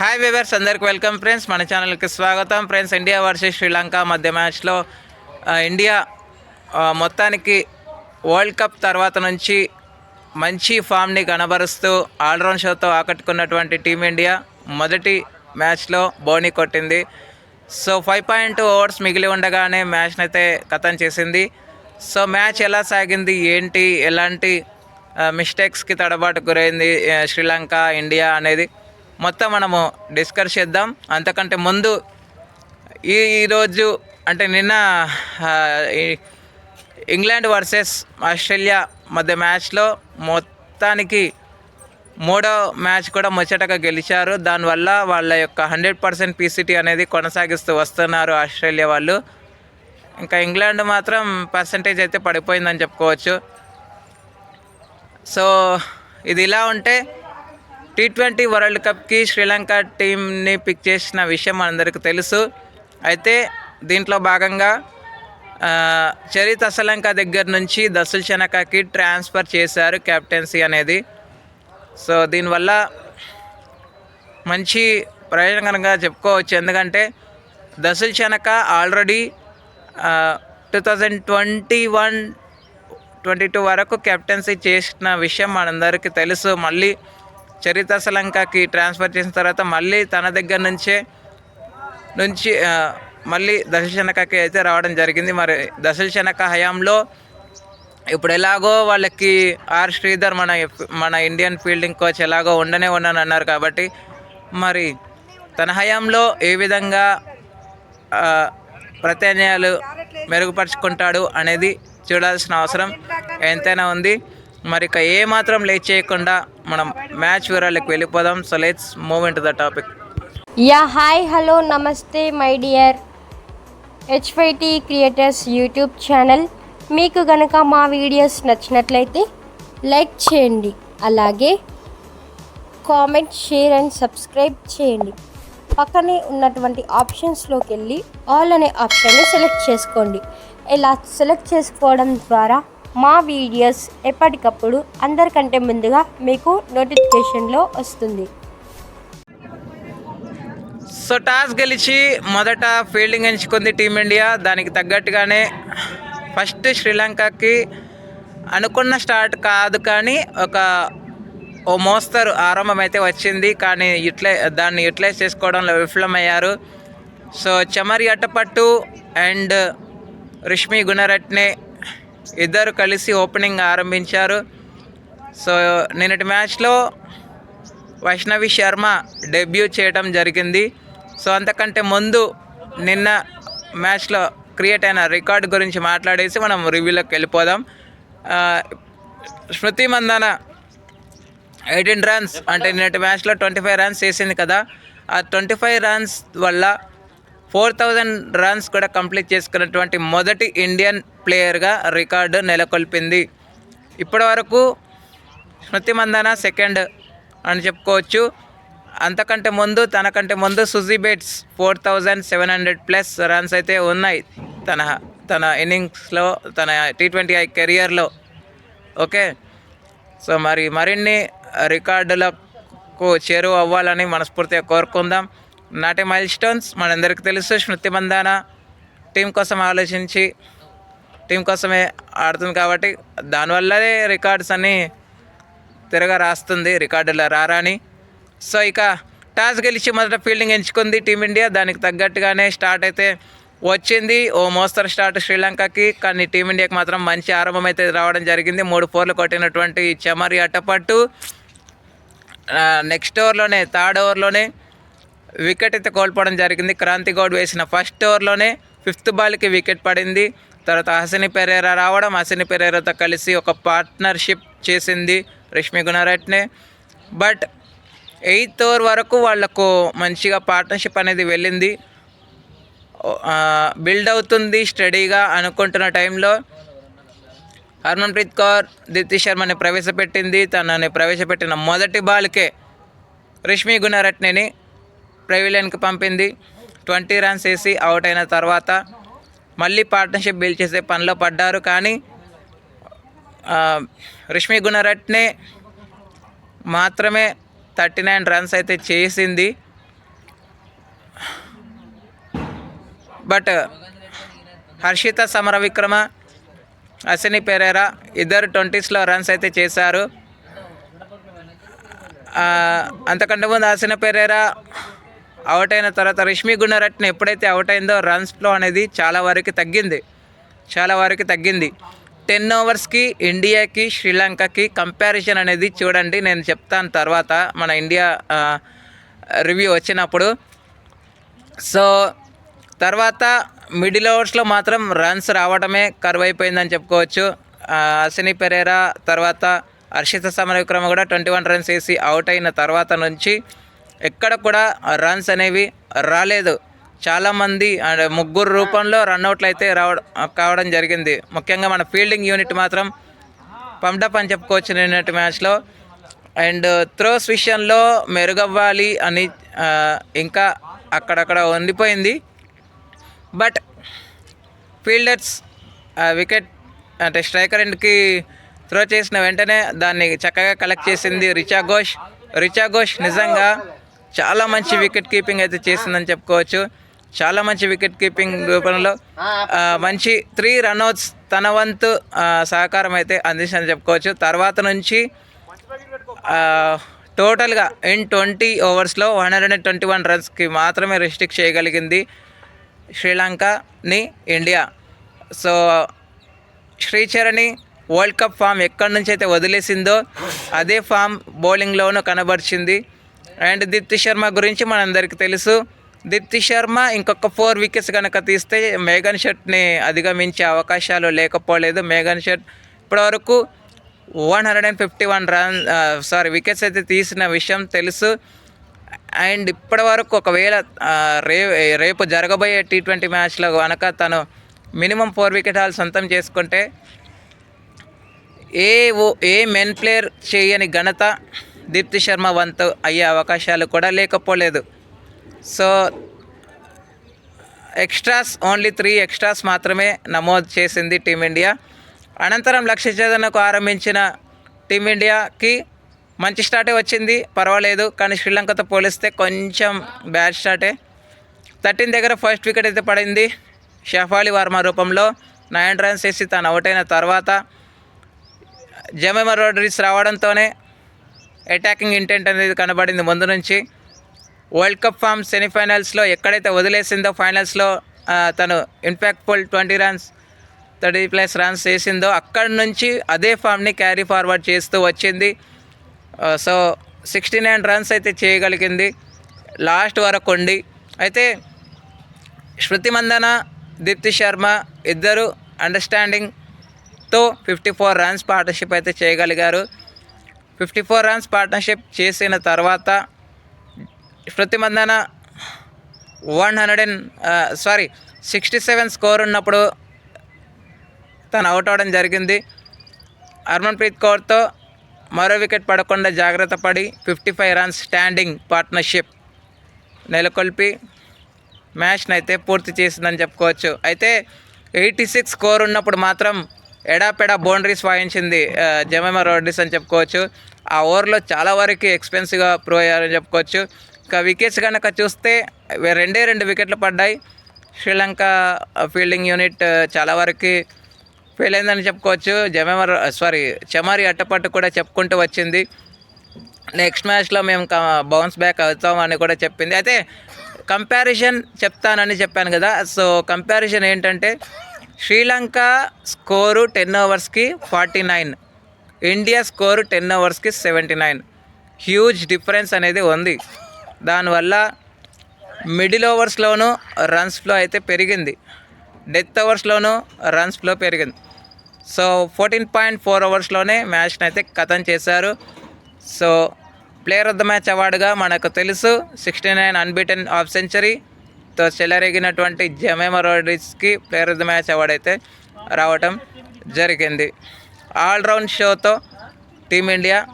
Hi viewers అందరికి welcome friends మన ఛానల్కి స్వాగతం. ఫ్రెండ్స్ ఇండియా వర్సెస్ శ్రీలంక మధ్య మ్యాచ్లో ఇండియా మొత్తానికి వరల్డ్ కప్ తర్వాత నుంచి మంచి ఫామ్ని కనబరుస్తూ ఆల్రౌండ్ షోతో ఆకట్టుకున్నటువంటి టీమిండియా మొదటి మ్యాచ్లో బోని కొట్టింది. So five point two overs మిగిలి ఉండగానే మ్యాచ్ని అయితే కథం చేసింది. సో మ్యాచ్ ఎలా సాగింది? ఏంటి? ఎలాంటి మిస్టేక్స్కి తడబాటు గురైంది శ్రీలంక ఇండియా అనేది మొత్తం మనము డిస్కస్ చేద్దాం. అంతకంటే ముందు ఈ ఈరోజు అంటే నిన్న ఈ- ఇంగ్లాండ్ వర్సెస్ ఆస్ట్రేలియా మధ్య మ్యాచ్లో మొత్తానికి మూడో మ్యాచ్ కూడా ముచ్చటగా గెలిచారు. దానివల్ల వాళ్ళ యొక్క హండ్రెడ్ పర్సెంట్ పీసీటీ అనేది కొనసాగిస్తూ వస్తున్నారు ఆస్ట్రేలియా వాళ్ళు. ఇంకా ఇంగ్లాండ్ మాత్రం పర్సంటేజ్ అయితే పడిపోయిందని చెప్పుకోవచ్చు. సో ఇది ఇలా ఉంటే టీ ట్వంటీ వరల్డ్ కప్కి శ్రీలంక టీంని పిక్ చేసిన విషయం మనందరికీ తెలుసు. అయితే దీంట్లో భాగంగా చరిత చరిత్ అసలంక దగ్గర నుంచి దసుల్ శనకకి ట్రాన్స్ఫర్ చేశారు కెప్టెన్సీ అనేది. సో దీనివల్ల మంచి ప్రయోజనకరంగా చెప్పుకోవచ్చు. ఎందుకంటే Dasun Shanaka already two thousand twenty one twenty two వరకు కెప్టెన్సీ చేసిన విషయం మనందరికీ తెలుసు. మళ్ళీ చరిత శ్రీలంకకి ట్రాన్స్ఫర్ చేసిన తర్వాత మళ్ళీ తన దగ్గర నుంచే నుంచి మళ్ళీ దశశనకకి అయితే రావడం జరిగింది. మరి దశశనక హయాంలో ఇప్పుడు ఎలాగో వాళ్ళకి ఆర్ శ్రీధర్ మన మన ఇండియన్ ఫీల్డింగ్ కోచ్ ఎలాగో ఉండనే ఉండని అన్నారు కాబట్టి మరి తన హయాంలో ఏ విధంగా ప్రత్యామ్నాయాలు మెరుగుపరుచుకుంటాడు అనేది చూడాల్సిన అవసరం ఎంతైనా ఉంది. మరి ఇక ఏ మాత్రం లేట్ చేయకుండా మనం మ్యాచ్ వివరాలకు వెళ్ళిపోదాం. So let's move in to the topic yeah hi hello నమస్తే my dear HYT creators YouTube channel. మీకు గనక మా వీడియోస్ నచ్చినట్లయితే లైక్ చేయండి. అలాగే కామెంట్ షేర్ అండ్ సబ్స్క్రైబ్ చేయండి. పక్కనే ఉన్నటువంటి ఆప్షన్స్లోకి వెళ్ళి ఆల్ అనే ఆప్షన్ని సెలెక్ట్ చేసుకోండి. ఇలా సెలెక్ట్ చేసుకోవడం ద్వారా మా వీడియోస్ ఎప్పటికప్పుడు అందరికంటే ముందుగా మీకు నోటిఫికేషన్లో వస్తుంది. సో టాస్ గెలిచి మొదట ఫీల్డింగ్ ఎంచుకుంది టీమిండియా. దానికి తగ్గట్టుగానే ఫస్ట్ శ్రీలంకకి అనుకున్న స్టార్ట్ కాదు కానీ ఒక ఓ మోస్తరు ఆరంభం అయితే వచ్చింది. కానీ ఇట్లే దాన్ని యూటిలైజ్ చేసుకోవడంలో విఫలమయ్యారు. సో చమరి అట్టపట్టు అండ్ రిష్మి గుణరట్నే ఇద్దరు కలిసి ఓపెనింగ్ ఆరంభించారు. సో నిన్నటి మ్యాచ్లో వైష్ణవి శర్మ డెబ్యూ చేయడం జరిగింది. సో అంతకంటే ముందు నిన్న మ్యాచ్లో క్రియేట్ అయిన రికార్డ్ గురించి మాట్లాడేసి మనం రివ్యూలోకి వెళ్ళిపోదాం. స్మృతి మందాన ఎయిటీన్ రన్స్ అంటే నిన్నటి మ్యాచ్లో ట్వంటీ ఫైవ్ రన్స్ చేసింది కదా. ఆ ట్వంటీ ఫైవ్ రన్స్ వల్ల ఫోర్ థౌజండ్ రన్స్ కూడా కంప్లీట్ చేసుకున్నటువంటి మొదటి ఇండియన్ ప్లేయర్గా రికార్డు నెలకొల్పింది. ఇప్పటి వరకు స్మృతి మందన సెకండ్ అని చెప్పుకోవచ్చు. అంతకంటే ముందు తనకంటే ముందు Suzie Bates four thousand seven hundred plus runs అయితే ఉన్నాయి తన తన ఇన్నింగ్స్లో తన టీ ట్వంటీ ఐ కెరియర్లో. ఓకే? సో మరి మరిన్ని రికార్డులకు చేరువ అవ్వాలని మనస్ఫూర్తిగా కోరుకుందాం. నాటి మైల్ స్టోన్స్ మనందరికీ తెలుసు స్మృతి మందాన టీం కోసం ఆలోచించి టీం కోసమే ఆడుతుంది కాబట్టి దానివల్లనే రికార్డ్స్ అన్నీ తిరగా రాస్తుంది రికార్డులో రారాని. సో ఇక టాస్ గెలిచి మొదట ఫీల్డింగ్ ఎంచుకుంది టీమిండియా. దానికి తగ్గట్టుగానే స్టార్ట్ అయితే వచ్చింది. ఓ మోస్తరు స్టార్ట్ శ్రీలంకకి కానీ టీమిండియాకి మాత్రం మంచి ఆరంభం అయితే రావడం జరిగింది. మూడు ఫోర్లు కొట్టినటువంటి చమరి అట్టపట్టు. నెక్స్ట్ ఓవర్లోనే థర్డ్ ఓవర్లోనే వికెట్ అయితే కోల్పోవడం జరిగింది. క్రాంతి గౌడ్ వేసిన ఫస్ట్ ఓవర్లోనే ఫిఫ్త్ బాల్కి వికెట్ పడింది. తర్వాత హసిని పెరేరా రావడం హసిని పెరేరాతో కలిసి ఒక పార్ట్నర్షిప్ చేసింది Rashmi Gunaratne but eighth over వరకు వాళ్ళకు మంచిగా పార్ట్నర్షిప్ అనేది వెళ్ళింది. బిల్డ్ అవుతుంది స్టడీగా అనుకుంటున్న టైంలో. హర్మన్ప్రీత్ కౌర్ దీప్తి శర్మని ప్రవేశపెట్టింది. తనని ప్రవేశపెట్టిన మొదటి బాల్కే రష్మి గుణరట్నేని ప్రవీలియన్కి పంపింది. ట్వంటీ రన్స్ వేసి అవుట్ అయిన తర్వాత మళ్ళీ పార్ట్నర్షిప్ బిల్డ్ చేసే పనిలో పడ్డారు. కానీ రష్మి గుణరట్నే మాత్రమే థర్టీ నైన్ రన్స్ అయితే చేసింది. బట్ హర్షిత సమర విక్రమ అశ్విని పెరేరా ఇద్దరు ట్వంటీస్లో రన్స్ అయితే చేశారు. అంతకంటే ముందు అశ్విని పెరేరా అవుట్ అయిన తర్వాత రష్మి గుణరత్న ఎప్పుడైతే అవుట్ అయిందో రన్స్ ఫ్లో అనేది చాలా వరకు తగ్గింది. చాలా వరకు తగ్గింది. టెన్ ఓవర్స్కి ఇండియాకి శ్రీలంకకి కంపారిజన్ అనేది చూడండి నేను చెప్తాను తర్వాత మన ఇండియా రివ్యూ వచ్చినప్పుడు. సో తర్వాత మిడిల్ ఓవర్స్లో మాత్రం రన్స్ రావడమే కరువు అయిపోయిందని చెప్పుకోవచ్చు. ఆ, అశ్విని పెరేరా తర్వాత హర్షిత సమరవిక్రమ కూడా ట్వంటీ వన్ రన్స్ వేసి అవుట్ అయిన తర్వాత నుంచి ఎక్కడ కూడా రన్స్ అనేవి రాలేదు. చాలామంది అండ్ ముగ్గురు రూపంలో రన్అట్లు అయితే రావడం కావడం జరిగింది. ముఖ్యంగా మన ఫీల్డింగ్ యూనిట్ మాత్రం పంప్డప్ అని చెప్పుకోవచ్చు నిన్నటి మ్యాచ్లో. అండ్ త్రోస్ విషయంలో మెరుగవ్వాలి అని ఇంకా అక్కడక్కడ ఉండిపోయింది. బట్ ఫీల్డర్స్ వికెట్ అంటే స్ట్రైకర్ ఎండ్కి త్రో చేసిన వెంటనే దాన్ని చక్కగా కలెక్ట్ చేసింది రిచా ఘోష్. రిచా ఘోష్ నిజంగా చాలా మంచి వికెట్ కీపింగ్ అయితే చేసిందని చెప్పుకోవచ్చు. చాలా మంచి వికెట్ కీపింగ్ రూపంలో మంచి త్రీ రన్అట్స్ తన వంతు సహకారం అయితే అందించిందని చెప్పుకోవచ్చు. తర్వాత నుంచి టోటల్గా in twenty ఓవర్స్లో one hundred and twenty one రన్స్కి మాత్రమే రిస్ట్రిక్ట్ చేయగలిగింది శ్రీలంకని India. So Shree Charani world cup form ఎక్కడి నుంచి అయితే వదిలేసిందో అదే ఫామ్ బౌలింగ్లోనూ కనబరిచింది. అండ్ దీప్తి శర్మ గురించి మనందరికీ తెలుసు. దీప్తి శర్మ ఇంకొక ఫోర్ వికెట్స్ కనుక తీస్తే మేఘన్ షట్ని అధిగమించే అవకాశాలు లేకపోలేదు. మేఘన్ షట్ ఇప్పటివరకు one hundred and fifty one run sorry wickets అయితే తీసిన విషయం తెలుసు. అండ్ ఇప్పటివరకు ఒకవేళ రే రేపు జరగబోయే టీ ట్వంటీ మ్యాచ్లో కనుక తను మినిమం ఫోర్ వికెట్ హాల్ సొంతం చేసుకుంటే ఏ ఓ ఏ మెన్ ప్లేయర్ చేయని ఘనత దీప్తి శర్మ వంతు అయ్యే అవకాశాలు కూడా లేకపోలేదు. So extras only three extras మాత్రమే నమోదు చేసింది టీమిండియా. అనంతరం లక్ష్య చేదనకు ఆరంభించిన టీమిండియాకి మంచి స్టార్టే వచ్చింది. పర్వాలేదు కానీ శ్రీలంకతో పోలిస్తే కొంచెం బ్యాడ్ స్టార్టే థర్టీన్ దగ్గర ఫస్ట్ వికెట్ అయితే పడింది. షఫాలి వర్మ రూపంలో నైన్ రన్స్ వేసి తను అవుట్ అయిన తర్వాత జమేమ రోడ్రీస్ రావడంతోనే అటాకింగ్ ఇంటెంట్ అనేది కనబడింది ముందు నుంచి. వరల్డ్ కప్ ఫామ్ సెమీఫైనల్స్లో ఎక్కడైతే వదిలేసిందో ఫైనల్స్లో తను impactful twenty runs thirty plus runs చేసిందో అక్కడి నుంచి అదే ఫామ్ని క్యారీ ఫార్వర్డ్ చేస్తూ వచ్చింది. సో సిక్స్టీ నైన్ రన్స్ అయితే చేయగలిగింది. లాస్ట్ వరకు ఉండి. అయితే శృతి మందన దీప్తి శర్మ ఇద్దరు అండర్స్టాండింగ్తో ఫిఫ్టీ ఫోర్ రన్స్ పార్ట్నర్షిప్ అయితే చేయగలిగారు. ఫిఫ్టీ ఫోర్ రన్స్ పార్ట్నర్షిప్ చేసిన తర్వాత Shruti Mandhana one hundred and sorry sixty seven score ఉన్నప్పుడు తను అవుట్ అవడం జరిగింది. హర్మన్ప్రీత్ కౌర్తో మరో వికెట్ పడకుండా జాగ్రత్త పడి fifty five runs standing partnership నెలకొల్పి మ్యాచ్ని అయితే పూర్తి చేసిందని చెప్పుకోవచ్చు. అయితే ఎయిటీ సిక్స్ స్కోర్ ఉన్నప్పుడు మాత్రం ఎడాపెడా బౌండరీస్ వాయించింది ఆ, రోడ్డీస్ రోడ్రీస్ అని చెప్పుకోవచ్చు. ఆ ఓవర్లో చాలా వరకు ఎక్స్పెన్సివ్గా ప్రూవ్ అయ్యారని చెప్పుకోవచ్చు. ఇంకా వికెట్స్ కనుక చూస్తే రెండే రెండు వికెట్లు పడ్డాయి. శ్రీలంక ఫీల్డింగ్ యూనిట్ చాలా వరకు ఫెయిల్ అయిందని చెప్పుకోవచ్చు. జమేమర్ సారీ చమారి అట్టపట్టు కూడా చెప్పుకుంటూ వచ్చింది. నెక్స్ట్ మ్యాచ్లో మేము బౌన్స్ బ్యాక్ అవుతాం అని కూడా చెప్పింది. అయితే కంపారిజన్ చెప్తానని చెప్పాను కదా. సో కంపారిజన్ ఏంటంటే Sri Lanka score ten ఓవర్స్కి forty nine. India score ten ఓవర్స్కి seventy nine. Huge difference అనేది ఉంది. దానివల్ల మిడిల్ ఓవర్స్లోనూ రన్స్ ఫ్లో అయితే పెరిగింది. డెత్ ఓవర్స్లోనూ రన్స్ ఫ్లో పెరిగింది. సో ఫోర్టీన్ పాయింట్ ఫోర్ అవర్స్లోనే మ్యాచ్ని అయితే కథం చేశారు. So player of the match అవార్డుగా మనకు తెలుసు. సిక్స్టీ నైన్ అన్బీటెన్ హాఫ్ తో చెలరేగినటువంటి జమే రోడ్రిస్కి ప్లేయర్ ఆఫ్ ద మ్యాచ్ అవార్డు అయితే రావటం జరిగింది. ఆల్రౌండ్ షోతో టీమిండియా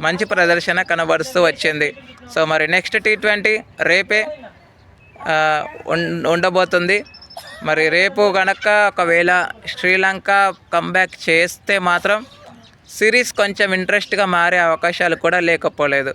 మంచి ప్రదర్శన కనబరుస్తూ వచ్చింది. సో మరి నెక్స్ట్ టీ ట్వంటీ రేపే ఉం- ఉండబోతుంది. మరి రేపు కనుక ఒకవేళ శ్రీలంక కంబ్యాక్ చేస్తే మాత్రం సిరీస్ కొంచెం ఇంట్రెస్ట్గా మారే అవకాశాలు కూడా లేకపోలేదు.